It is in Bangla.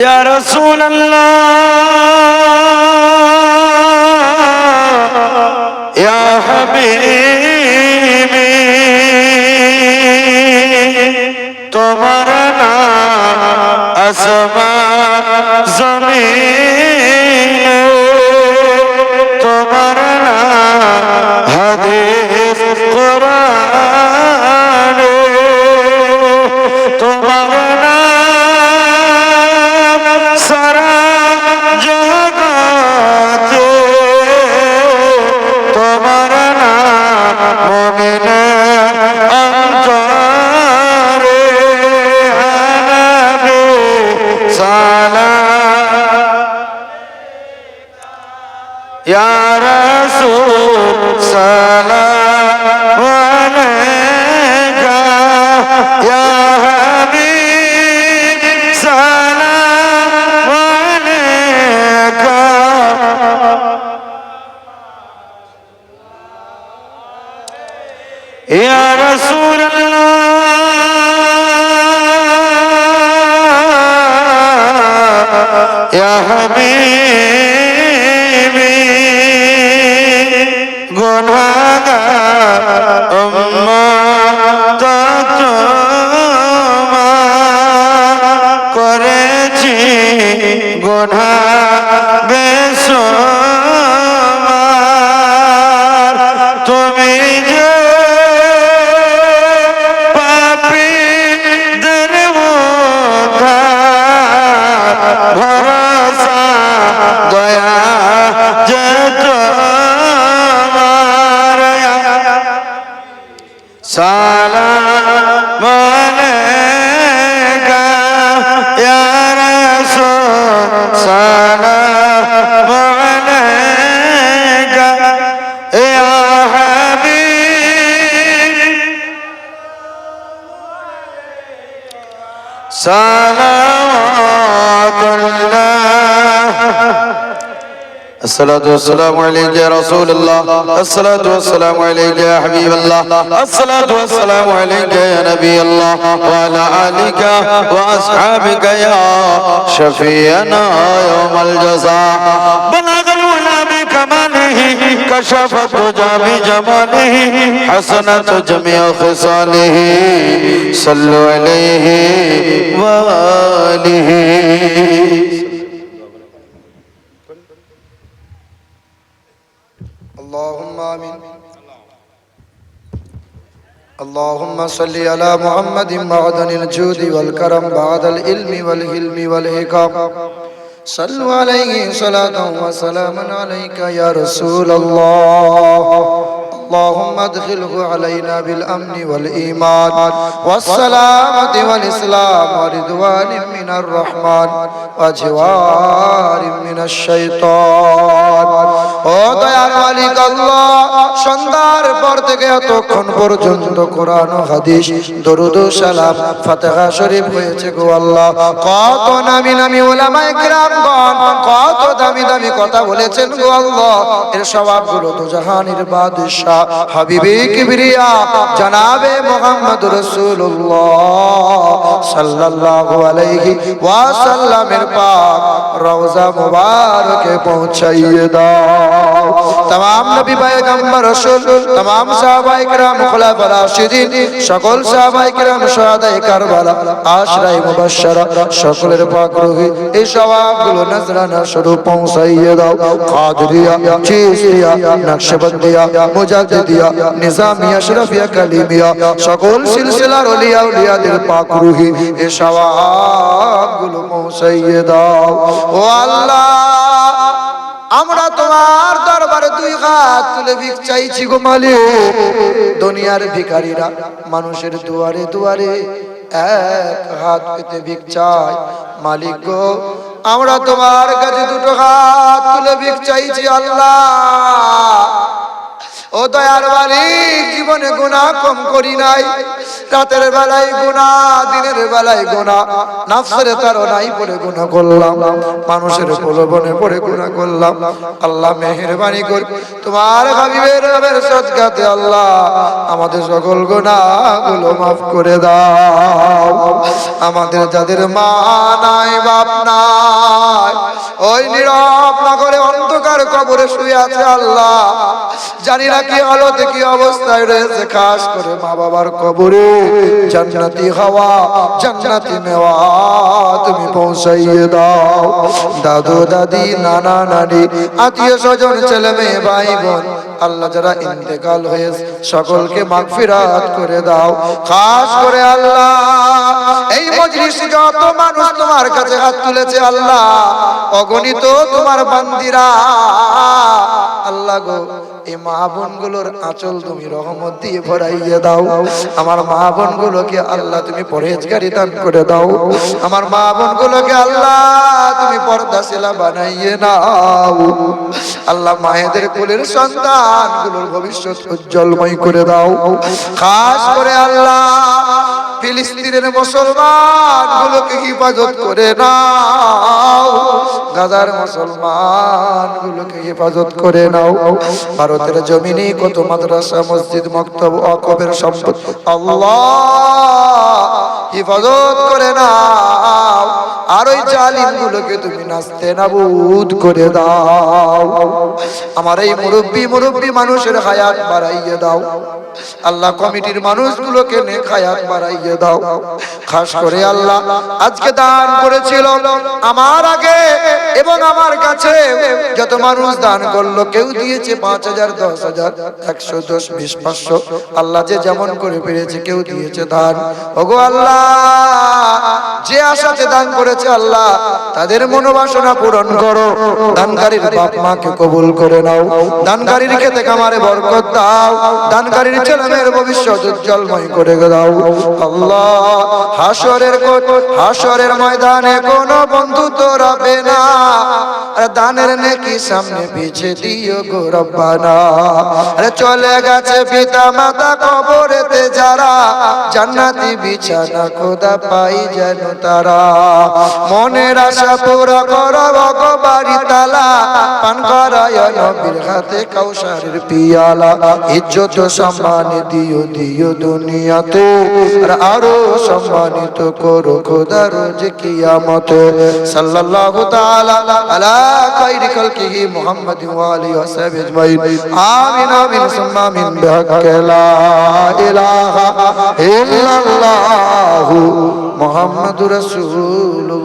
يا رسول الله يا حبيبي তোমার না আসমান জমিন سلام يا رسول سلام عليك يا يا حبيبي صلوات الله الصلاة والسلام عليك يا رسول الله. الصلاة والسلام عليك يا حبيب الله. الصلاة والسلام عليك يا نبي الله. وعلى آلك وأصحابك يا شفيعنا يوم الجزاء. بلغ ہی کشف تو جامی جمالی ہی تو جمع خسالی صلو علیہ وآلہ۔ اللہم آمین۔ اللہم صلی علی محمد معدن الجود والکرم، بعد العلم والحلم والحکام صلوا عليه صلاة وسلاما عليك يا رسول الله. اللهم ادخله علينا بالأمن والإيمان والسلامة والإسلام ورضوان من الرحمن وجوار من الشيطان ও দয়াল মালিক আল্লাহ সন্ধ্যার পর থেকে এতক্ষণ পর্যন্ত কোরআন ও হাদিস দরুদ ও সালাম ফাতিহা শরীফ হয়েছে গো আল্লাহ কত নামি নামি ওলামায়ে কিরামগণ কত দামি দামি কথা বলেছেন গো আল্লাহ এর সওয়াবগুলো তো জাহানের বাদশা হাবিবে কিবরিয়া জনাবে মুহাম্মদ রাসূলুল্লাহ সাল্লাল্লাহু আলাইহি ওয়াসাল্লামের পাক রওজা মুবারকে পৌঁছাইয়ে দাও तमाम नबी पैगंबर रसूल तमाम साहबाए کرام खुलाफा রাশিদিন সকল সাহাবায়ে کرام শুহাদায়ে কারবালা আশরায়ে মুবাশশারা সকলের পাক রুহি এই সওয়াবগুলো নজরানা স্বরূপ পৌঁছাইয়ে দাও কাদরিয়া চিশতিয়া নকশবন্দিয়া মুজাদ্দিদিয়া নিজামিয়া আশরাফিয়া কালিমিয়া সকল সিলসিলার ওলিয়া উলিয়াদের পাক রুহি। এই সওয়াবগুলো পৌঁছাইয়ে দাও ও আল্লাহ, আমরা তোমার দরবারে দুই হাত তুলে ভিক চাইছি গো মালিক। দুনিয়ার ভিখারিরা মানুষের দুয়ারে দুয়ারে এক হাত পেতে ভিক চাই মালিক গো, আমরা তোমার কাছে দুটো হাত তুলে ভিক চাইছি আল্লাহ। ও দয়ার মালিক জীবনে গুনাহ কম করি নাই। রাতের বেলায় গুনাহ, দিনের বেলায় গুনাহ। নাফসের তাড়নায় পড়ে গুনাহ করলাম। মানুষের প্রলোভনে পড়ে গুনাহ করলাম। আল্লাহ মেহেরবানি করে। তোমার হাবিবের রবের সদকাতে আল্লাহ আমাদের সকল গুনাহগুলো মাফ করে দাও। আমাদের যাদের মা নাই, বাপ নাই, ওই নীরব নগরে অন্ধকার কবরে শুয়ে আছে আল্লাহ। জানি না কি হালতে কি অবস্থায় রয়েছে? খাস করে মা বাবার কবরে। জান্নাতি হাওয়া, জান্নাতি নেওয়া তুমি পৌঁছাইয়ে দাও। দাদু, দাদি, নানা, নানি, আত্মীয় স্বজন, ছেলে মেয়ে ভাই বোন আল্লাহ যারা ইন্তেকাল হয়েছে, সকলকে মাগফিরাত করে দাও। খাস করে আল্লাহ, এই মজলিসে যত মানুষ তোমার কাছে হাত তুলেছে আল্লাহ, অগণিত তোমার বান্দিরা আল্লাহ গো এই মা বোনগুলোর আঁচল তুমি রহমত দিয়ে ভরাইয়ে দাও। আমার মা বোন গুলোকে আল্লাহ তুমি পরেজগারি দান করে দাও। আমার মা বোন গুলোকে আল্লাহ তুমি পর্দাশিলা বানাইয়ে নাও। আল্লাহ মায়েদের কোলের সন্তানগুলোর ভবিষ্যৎ উজ্জ্বলময় করে দাও। খাস করে আল্লাহ ফিলিস্তিনের মুসলমান গুলোকে হিফাজত করে নাও। গাজার মুসলমান গুলোকে হেফাজত করে নাও। ভারতের জমিনে কত মাদ্রাসা, মসজিদ, মক্তব অকবের সম্পদ, আল্লাহ হেফাজত করে নাও। আর ওই জালিম গুলোকে তুমি নাচতে নাবুদ করে দাও। আমার এই মুরব্বী মুরব্বী মানুষের হায়াত বাড়াইয়ে দাও। আল্লাহ কমিটির মানুষগুলোকে নেক হায়াত বাড়াইয়ে দাও। খাস করে আল্লাহ আজকে দান করেছিল আমার আগে এবং আমার কাছে। যত মানুষ দান করল, কেউ দিয়েছে পাঁচ হাজার, দশ হাজার, একশো, দশ, বিশ, পাঁচশো। আল্লাহ যে যেমন করে পেরেছে, কেউ দিয়েছে দান। ওগো আল্লাহ, যে আশাতে দান করেছে আল্লাহ, তাদের মনোবাসনা পূরণ করো। দানকারীর বাপ মাকে কবুল করে নাও। দানকারীর খেতে কামারে বরকত দাও। দানকারীর ছেলে মেয়ের ভবিষ্যৎ উজ্জ্বলময় করে দাও। আল্লাহ হাসরের কোট হাসরের ময়দানে কোনো বন্ধু তো রবে দানের নেকি সামনে পিছে দিও গো রব্বানা। আরে চলে গেছে পিতা মাতা কবরেতে যারা, জান্নাতি বিছানা খোদা পাই যেন তারা। মনের আশা পুরা করো বাড়ি তালা, পান করায় নবীর হাতে কাউসারের পিয়ালা। ইজ্জত সম্মান দিও দিও দুনিয়াতে, আর আরও সম্মানিত করো খোদা রোজ কিয়ামতে। সাল্লাল্লাহু তাআলা আলা খাইরি খালকিহি মুহাম্মাদ ওয়া আলিহি ওয়া সাহবিহি আজমাইন। আমিন আমিন সুম্মা আমিন বিহাক্কি লা ইলাহা ইল্লাল্লাহু মুহাম্মাদুর রাসূলুল্লাহ।